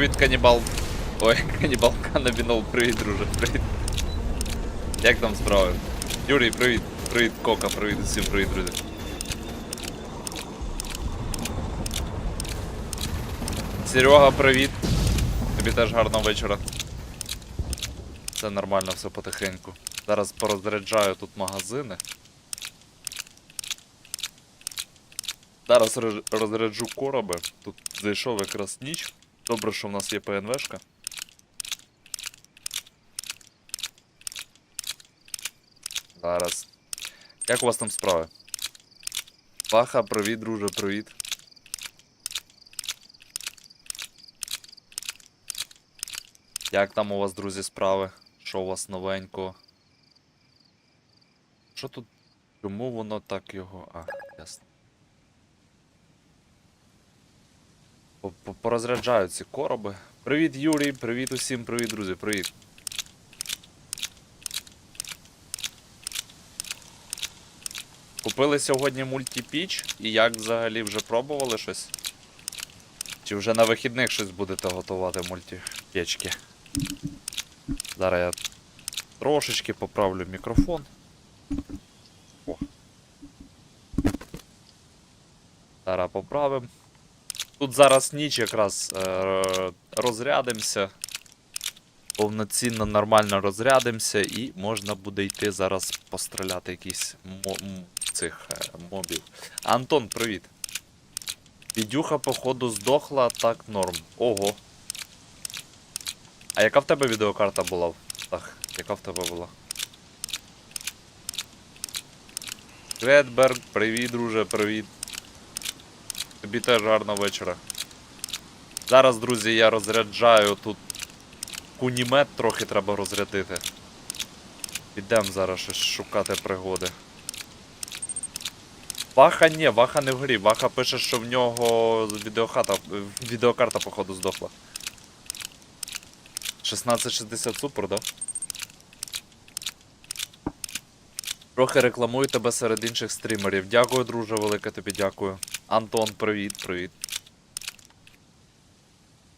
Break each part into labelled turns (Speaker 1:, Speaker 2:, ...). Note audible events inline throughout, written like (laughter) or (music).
Speaker 1: Привіт, канібал. Ой, канібал канабінол, привіт, друже, привіт. Як там справи? Юрій, привіт. Привіт, Кока, привіт, усім привіт, друзі. Серега, привіт. Тобі теж гарного вечора. Все нормально, все потихеньку. Зараз порозряджаю тут магазини. Зараз розряджу короби. Тут зайшов якраз ніч. Добре, що в нас є ПНВшка. Зараз. Як у вас там справи? Паха, привіт, друже, привіт. Як там у вас, друзі, справи? Що у вас новенького? Що тут? Чому воно так його. А, ясно. По- по- Порозряджаю ці короби. Привіт, Юрій, привіт усім, привіт, друзі, привіт. Купили сьогодні мультипіч і як взагалі вже пробували щось? Чи вже на вихідних щось будете готувати мультипечки? Зараз я трошечки поправлю мікрофон. О. Зараз поправимо. Тут зараз ніч якраз е, розрядимося. Повноцінно нормально розрядимося і можна буде йти зараз постріляти якісь мо- цих е, мобів. Антон, привіт. Підюха, походу, здохла, так норм. Ого. А яка в тебе відеокарта була? Так, яка в тебе була? Кветберг, привіт, друже, привіт. Тобі теж гарного вечора. Зараз, друзі, я розряджаю тут кунімет трохи треба розрядити. Підемо зараз щось шукати пригоди. Ваха ні, Ваха не в грі. Ваха пише, що в нього відеохата, відеокарта, походу, здохла. 1660 супер, да? Трохи рекламую тебе серед інших стрімерів. Дякую, друже, велике тобі дякую. Антон, привіт, привіт.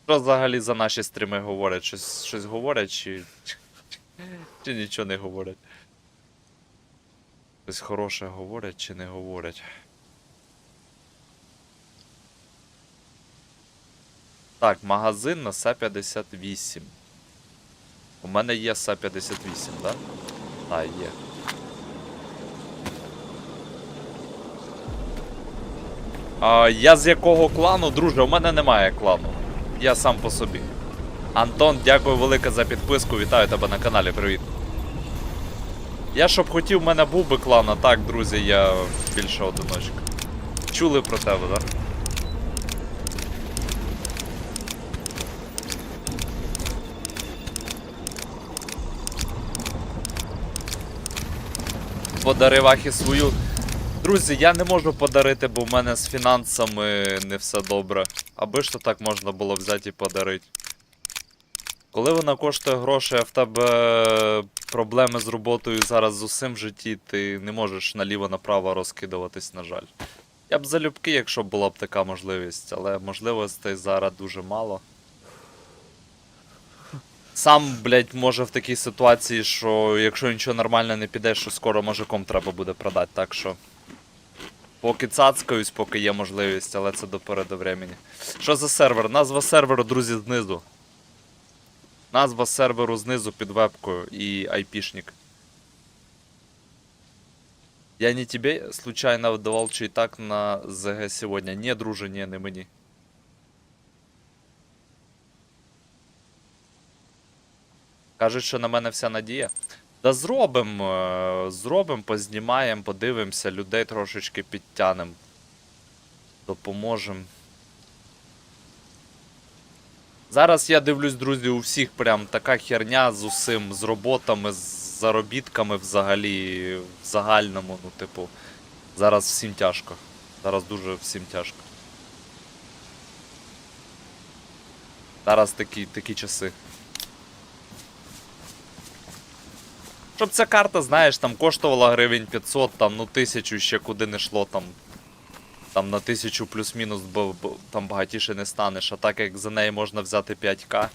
Speaker 1: Що взагалі за наші стріми говорять? Щось, щось говорять чи. Чи нічого не говорять? Щось хороше говорять чи не говорять? Так, магазин на С58. У мене є С58, так? да? Так, є. А, я з якого клану, друже, у мене немає клану. Я сам по собі. Антон, дякую велике за підписку. Вітаю тебе на каналі, привіт. Я щоб хотів, в мене був би клан, а так, друзі, я більше одиночка. Чули про тебе, так? Да? Подарив Ахі свою. Друзі, я не можу подарити, бо в мене з фінансами не все добре. Аби ж то так можна було взяти і подарити. Коли вона коштує грошей, а в тебе проблеми з роботою зараз з усім в житті, ти не можеш наліво-направо розкидуватись, на жаль. Я б залюбки, якщо була б така можливість, але можливостей зараз дуже мало. Сам, блядь, може в такій ситуації, що якщо нічого нормально не піде, що скоро може ком треба буде продати, так що. Поки цацкаюсь, поки є можливість, але це до времени. Що за сервер? Назва серверу, друзі, знизу. Назва серверу знизу під вебкою і айпішник. Я не тебе случайно вдавал чайтак на ЗГ сегодня. Не, друже, не, не мені. Кажуть, що на мене вся надія. Да зробим, е, зробим, познімаємо, подивимося, людей трошечки підтянем. Допоможем. Зараз я дивлюсь, друзі, у всіх прям така херня з усім, з роботами, з заробітками взагалі, в загальному, ну, типу. Зараз всім тяжко. Зараз дуже всім тяжко. Зараз такі, такі часи. Щоб ця карта, знаєш, там коштувала гривень 500, там, ну тисячу ще куди не йшло там. Там на тисячу плюс-мінус, бо там багатіше не станеш, а так як за неї можна взяти 5к,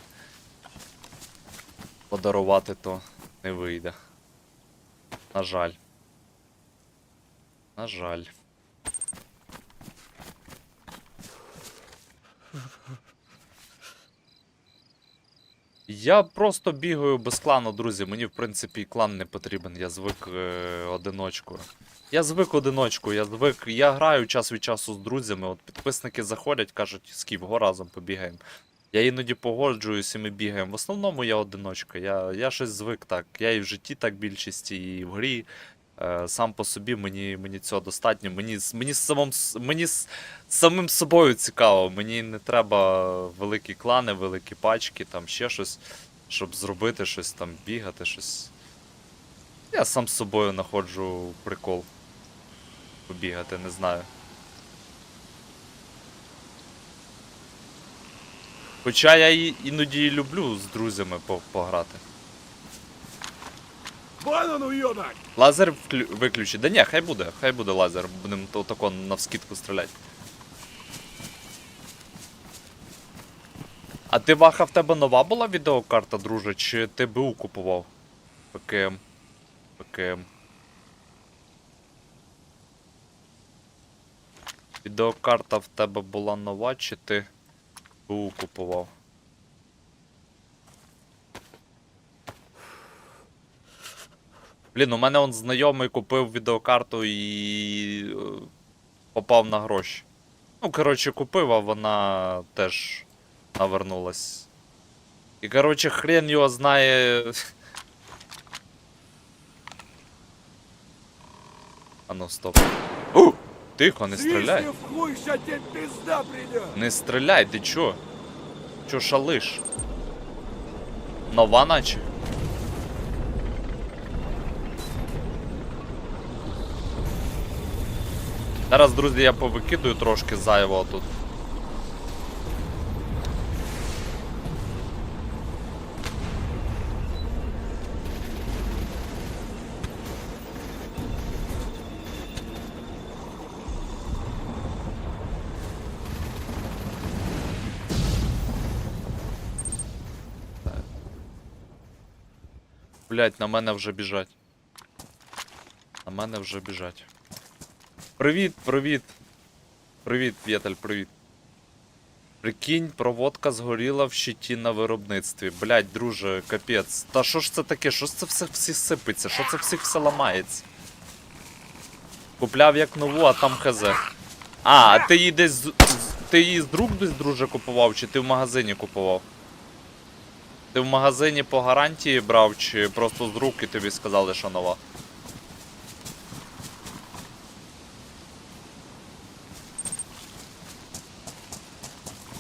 Speaker 1: подарувати, то не вийде. На жаль. На жаль. Я просто бігаю без клану, друзі. Мені, в принципі, клан не потрібен. Я звик е, одиночку. Я звик одиночку, я звик. Я граю час від часу з друзями. От підписники заходять, кажуть, скіп, го разом побігаємо. Я іноді погоджуюсь і ми бігаємо. В основному я одиночка. Я, я щось звик так. Я і в житті так більшості, і в грі. Е, сам по собі мені, мені цього достатньо. Мені, мені, самим, мені самим собою цікаво. Мені не треба великі клани, великі пачки, там ще щось, щоб зробити щось там, бігати, щось. Я сам з собою знаходжу прикол. Побігати, не знаю. Хоча я іноді і люблю з друзями пограти. Лазер вклю... виключи. Да ні, хай буде, хай буде лазер. Будемо тако навскидку стріляти. А ти Ваха, в тебе нова була відеокарта, друже, чи ти БУ купував? ПКМ. ПКМ. Відеокарта в тебе була нова, чи ти БУ купував? Блін, у мене он знайомий купив відеокарту і е, попав на гроші. Ну, коротше, купив, а вона теж навернулась. І, коротше, хрен його знає. А ну, стоп. У! Тихо, не стріляй. Не стріляй, ти чо? Чо шалиш? Нова наче? Зараз, друзі, я повикидую трошки зайвого тут. Блять, на мене вже біжать. На мене вже біжать. Привіт, привіт. Привіт, Вєтель, привіт. Прикинь, проводка згоріла в щиті на виробництві. Блять, друже, капець. Та що ж це таке? Що ж це все всі сипеться? Що це всіх все ламається? Купляв як нову, а там хз. А, ти її десь. з- Ти її з рук десь, друже, купував, чи ти в магазині купував? Ти в магазині по гарантії брав, чи просто з рук і тобі сказали, що нова?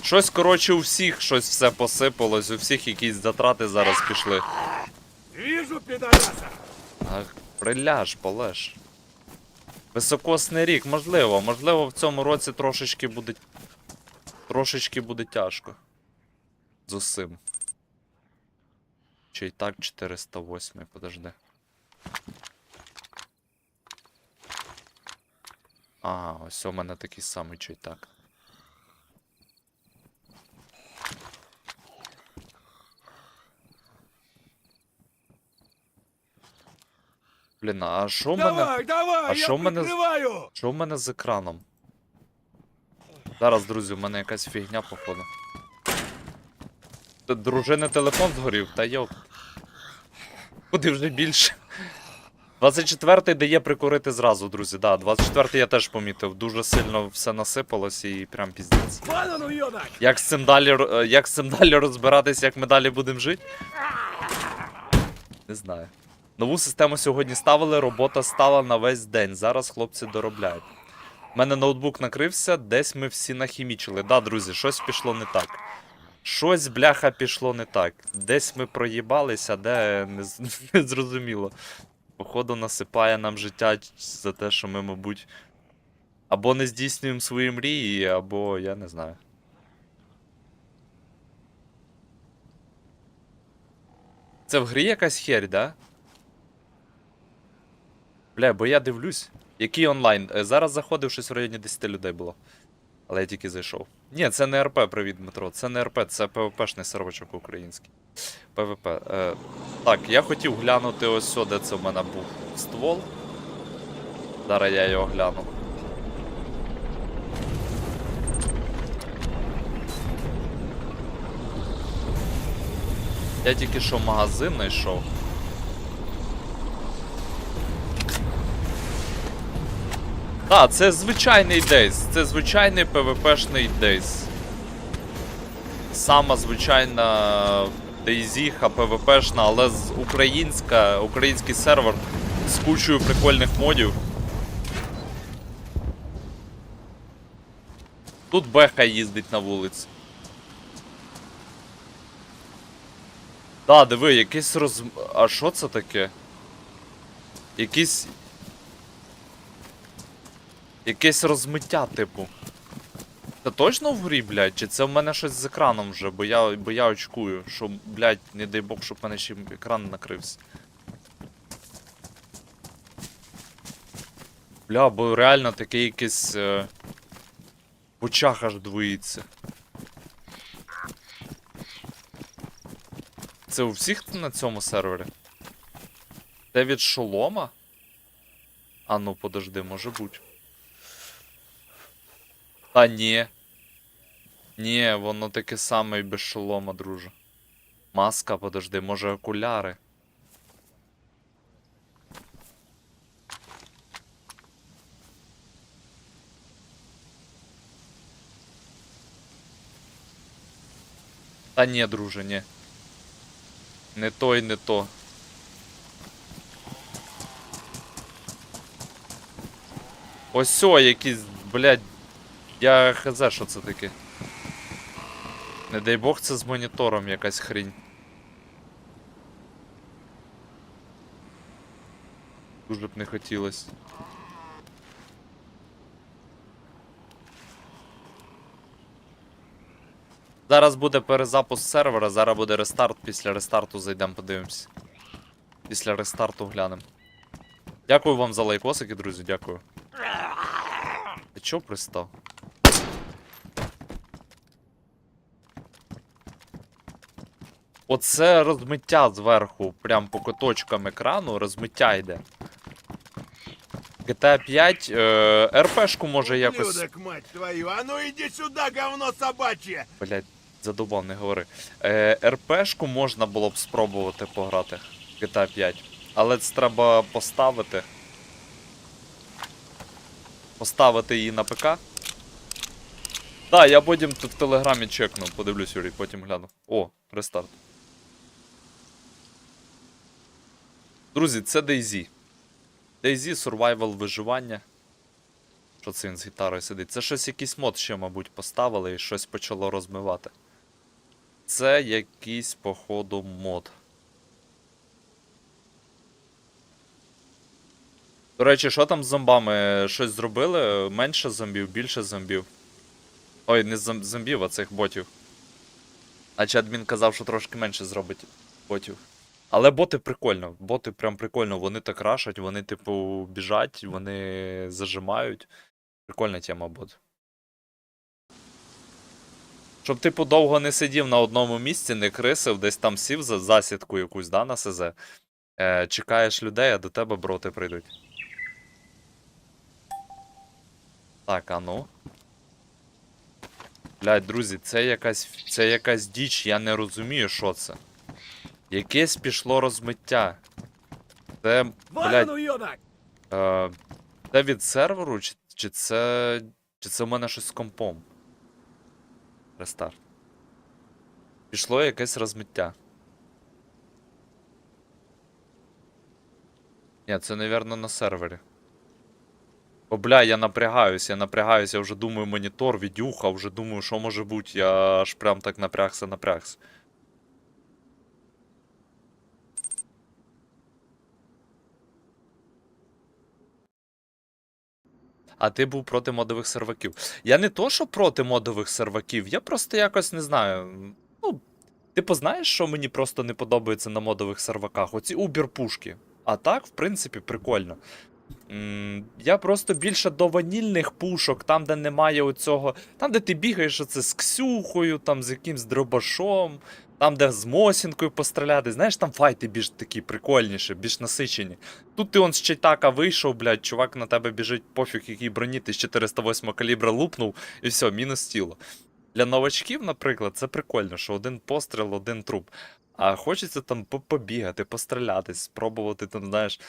Speaker 1: Щось, коротше, у всіх щось все посипалось, у всіх якісь затрати зараз пішли.
Speaker 2: Вижу пидораса!
Speaker 1: Ах, приляж, полеж. Високосний рік, можливо, можливо, в цьому році трошечки буде. Трошечки буде тяжко. З усім. Чи й так 408, подожди. Ага, ось у мене такий самий чи й так. Блін, а що в мене.
Speaker 2: Давай, давай,
Speaker 1: А
Speaker 2: я
Speaker 1: що в мене з- Що в мене з екраном? Зараз, друзі, у мене якась фігня, походу. Дружини телефон згорів, та йоп. Куди вже більше. 24-й дає прикурити зразу, друзі. Да, 24-й я теж помітив. Дуже сильно все насипалось і прям піздець. Як з цим далі, е, як з цим далі розбиратись, як ми далі будемо жити? Не знаю. Нову систему сьогодні ставили, робота стала на весь день. Зараз хлопці доробляють. У мене ноутбук накрився, десь ми всі нахімічили. Да, друзі, щось пішло не так. Щось, бляха, пішло не так. Десь ми проїбалися, де не, (laughs) не зрозуміло. Походу, насипає нам життя за те, що ми, мабуть, або не здійснюємо свої мрії, або я не знаю. Це в грі якась херь, да? Бля, бо я дивлюсь. Який онлайн? Е, Зараз заходив щось в районі 10 людей було. Але я тільки зайшов. Ні, це не РП, привіт, Дмитро. Це не РП, це ПВПшний сервачок український. ПВП. Е, так, я хотів глянути ось сюди, де це в мене був ствол. Зараз я його гляну. Я тільки що магазин знайшов. Так, це звичайний дейс. Це звичайний ПВПшний дейс. Сама звичайна дейзіха ПВПшна, але з українська, український сервер з кучою прикольних модів. Тут Беха їздить на вулиці. Да, диви, якийсь роз... А що це таке? Якийсь. Якесь розмиття, типу. Це точно в грі, блядь? Чи це в мене щось з екраном вже, бо я, бо я очкую, що, блядь, не дай Бог, щоб в мене ще екран накрився. Бля, бо реально таке якесь. Е... В очах аж двоїться. Це у всіх на цьому сервері? Це від шолома? А ну подожди, може бути. Та ні. Ні, воно таке саме і без шолома, друже. Маска, подожди, може окуляри. Та ні, друже, ні. Не то і не то. Ось о, якісь, блядь. Я хз, що це таке. Не дай Бог, це з монітором якась хрінь. Дуже б не хотілося. Зараз буде перезапуск сервера, зараз буде рестарт, після рестарту зайдемо, подивимось. Після рестарту глянемо. Дякую вам за лайкосики, друзі, дякую. Ти чо пристав? Оце розмиття зверху, прям по куточкам екрану, розмиття йде. GTA 5, е, РПшку може якось.
Speaker 2: Мать твою! А ну иди сюда, говно собачье!
Speaker 1: Блять, задубав, не говори. Е, РПшку можна було б спробувати пограти. GTA 5. Але це треба поставити. Поставити її на ПК. Так, я потім тут в телеграмі чекну, подивлюсь, Юрій, потім гляну. О, рестарт. Друзі, це DayZ. DayZ Survival виживання. Що це він з гітарою сидить? Це щось якийсь мод ще, мабуть, поставили і щось почало розмивати. Це якийсь, походу, мод. До речі, що там з зомбами? Щось зробили? Менше зомбів, більше зомбів. Ой, не зом- зомбів, а цих ботів. Наче адмін казав, що трошки менше зробить ботів. Але боти прикольно. Боти прям прикольно. Вони так рашать, вони, типу, біжать, вони зажимають. Прикольна тема бот. Щоб, типу, довго не сидів на одному місці, не крисив, десь там сів за засідку якусь, да, на СЗ. Е, чекаєш людей, а до тебе броти прийдуть. Так, а ну. Блядь, друзі, це якась. Це якась діч, я не розумію, що це. Якесь пішло розмиття. Це. Блядь! Е, це від серверу, чи, чи це. Чи це в мене щось з компом? Рестарт. Пішло якесь розмиття. Ні, це, напевно, на сервері. О, бля, я напрягаюсь, я напрягаюсь, я вже думаю, монітор, відюха, вже думаю, що може бути, я аж прям так напрягся, напрягся. А ти був проти модових серваків. Я не то, що проти модових серваків, я просто якось не знаю. Ну, типу, знаєш, що мені просто не подобається на модових серваках? Оці убір-пушки. А так, в принципі, прикольно. Я просто більше до ванільних пушок, там, де немає оцього. Там, де ти бігаєш оце з Ксюхою, там з якимсь дробашом, там, де з Мосінкою постріляти. Знаєш, там файти більш такі прикольніші, більш насичені. Тут ти он з чайтака вийшов, блядь, чувак на тебе біжить, пофіг, який броні, ти з 408 калібра лупнув, і все, мінус тіло. Для новачків, наприклад, це прикольно, що один постріл, один труп. А хочеться там побігати, постріляти, спробувати там, знаєш,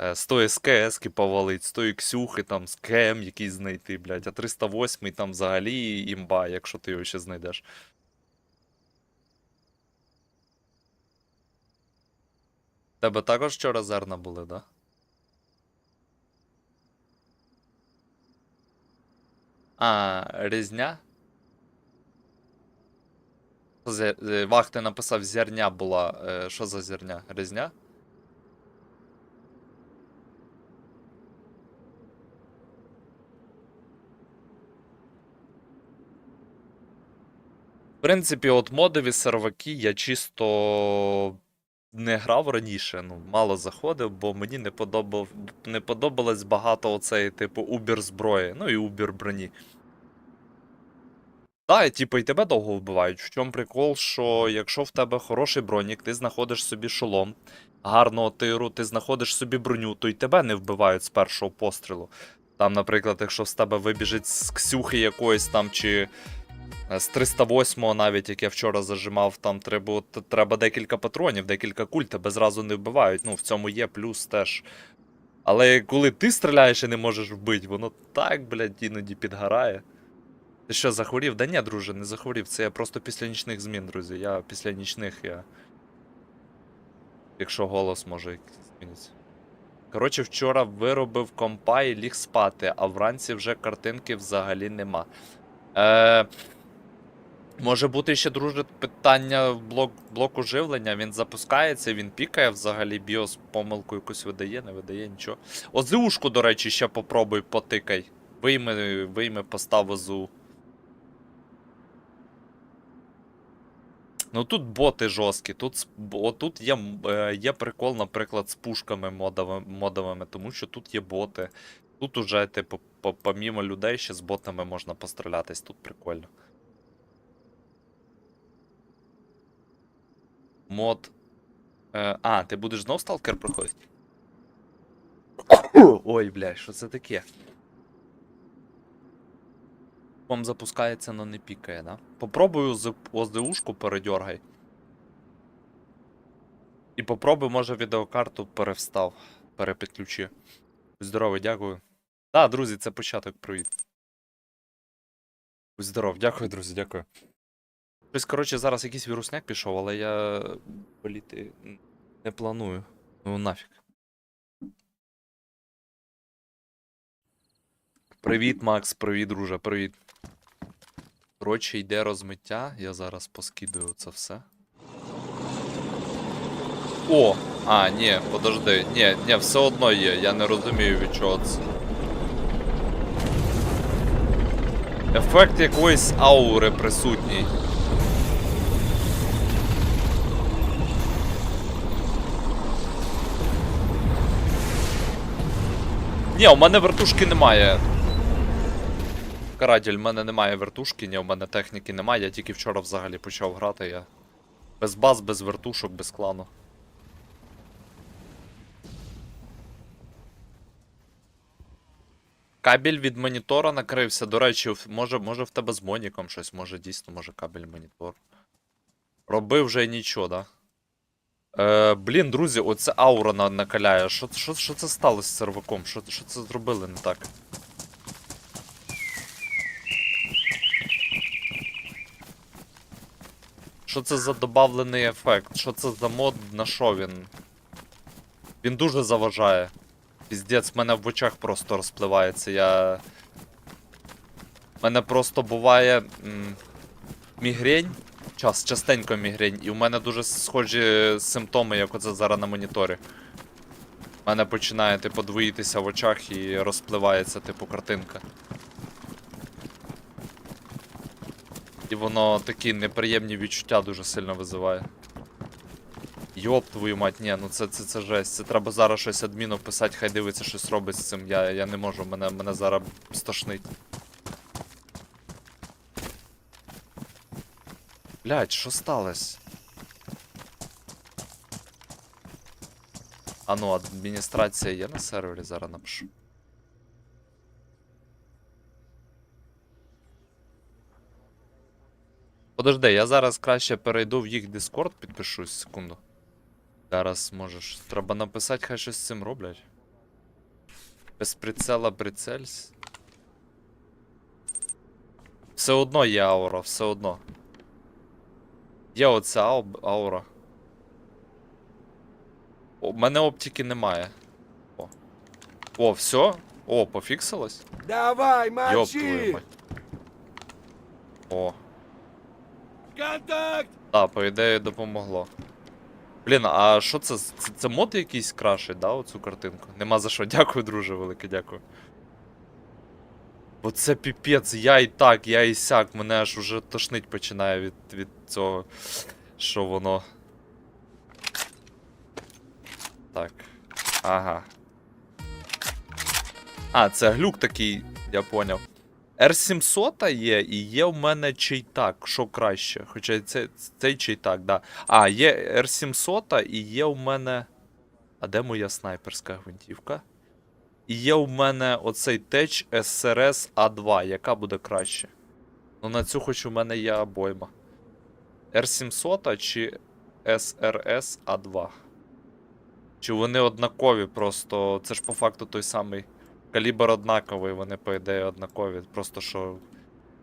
Speaker 1: е, з тої СКС-ки повалить, з тої Ксюхи, там, з КМ якийсь знайти, блядь, а 308 там взагалі імба, якщо ти його ще знайдеш. Тебе також вчора зерна були, да? А, різня? Що за- е, Вахти написав зерня була. Е, Що за зерня? Різня? В принципі, от модові серваки я чисто не грав раніше, ну, мало заходив, бо мені не, подобав, не подобалось багато оцеї, типу, убір зброї, ну і убір броні. Так, і, типу, і тебе довго вбивають. В чому прикол, що якщо в тебе хороший бронік, ти знаходиш собі шолом, гарного тиру, ти знаходиш собі броню, то й тебе не вбивають з першого пострілу. Там, наприклад, якщо з тебе вибіжить з Ксюхи якоїсь там, чи з 308-го навіть, як я вчора зажимав, там треба, треба декілька патронів, декілька куль, тебе зразу не вбивають. Ну, в цьому є плюс теж. Але коли ти стріляєш і не можеш вбити, воно так, блядь, іноді підгорає. Ти що, захворів? Да ні, друже, не захворів. Це я просто після нічних змін, друзі. Я після нічних я. Якщо голос може зміниться. Коротше, вчора виробив компа і ліг спати, а вранці вже картинки взагалі нема. Е, може бути ще, друже, питання блок, блоку живлення. Він запускається, він пікає взагалі, біос помилку якусь видає, не видає нічого. ОЗУшку, до речі, ще попробуй потикай. Вийми, вийми постав ОЗУ. Ну тут боти жорсткі, тут, с- бо- тут є, е, є прикол, наприклад, з пушками модовими, модовими, тому що тут є боти. Тут уже, типу, помімо людей, ще з ботами можна пострілятись, тут прикольно. Мод. Е, а, ти будеш знов сталкер проходити? (coughs) Ой, бля, що це таке? Вам запускається, но не пікає, да? Попробую з ОЗУшку передьоргай. І попробуй, може, відеокарту перевстав. Перепідключи. Здорово, дякую. Так, друзі, це початок, привіт. Здоров, дякую, друзі, дякую. Щось, коротше, зараз якийсь вірусняк пішов, але я боліти не планую. Ну нафіг. Привіт, Макс, привіт, друже, привіт. Коротше, йде розмиття, я зараз поскидаю це все. О! А, ні, подожди. Ні, ні, все одно є, я не розумію від чого це. Ефект якоїсь аури присутній. Ні, у мене вертушки немає. Каратель, в мене немає вертушки, ні, у мене техніки немає, я тільки вчора взагалі почав грати, я. Без баз, без вертушок, без клану. Кабель від монітора накрився. До речі, може, може в тебе з Моніком щось, може дійсно, може кабель монітор. Робив вже нічого, да? Е, блін, друзі, оце аура накаляє. Що, що, що це сталося з серваком? Що, що це зробили не так? Що це за добавлений ефект? Що це за мод на що він? Він дуже заважає. Піздець, в мене в очах просто розпливається. Я. У мене просто буває м, мігрень. Час, частенько мігрень, і у мене дуже схожі симптоми, як оце зараз на моніторі. У мене починає, типу, двоїтися в очах і розпливається, типу, картинка. І воно такі неприємні відчуття дуже сильно визиває. Йоп твою мать, ні, ну це, це, це жесть. Це треба зараз щось адміну писати, хай дивиться, щось робить з цим. Я, я не можу, мене, мене зараз стошнить. Блять, що сталося? А ну, адміністрація є на сервері, зараз напишу. Подожди, я зараз краще перейду в їх Discord, підпишусь, секунду. Зараз можеш. Треба написати, хай щось з цим роблять. Без прицела прицельсь. Все одно є аура, все одно. Є оця ау- аура. У мене оптики немає. О. О, все? О, пофіксилось?
Speaker 2: Давай,
Speaker 1: твою мать. О.
Speaker 2: Контакт!
Speaker 1: Так, по ідеї допомогло. Блін, а що це? Це, це мод якийсь крашить, да, оцю картинку? Нема за що. Дякую, друже, велике, дякую. Бо це піпець, я і так, я і сяк, мене аж уже тошнить починає від, від цього, що воно. Так. Ага. А, це глюк такий, я поняв. R700 є, і є в мене чейтак, що краще. Хоча це, цей чейтак, да. А, є R700 і є в мене. А де моя снайперська гвинтівка? І є в мене оцей теч SRS A2, яка буде краще. Ну на цю хоч у мене є обойма. R700 чи SRS A2. Чи вони однакові просто. Це ж по факту той самий. Калібр однаковий, вони, по ідеї, однакові. Просто що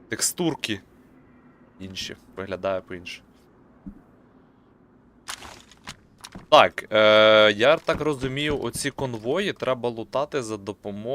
Speaker 1: текстурки інші. Виглядає по-інше. Так, е, я так розумію, оці конвої треба лутати за допомогою.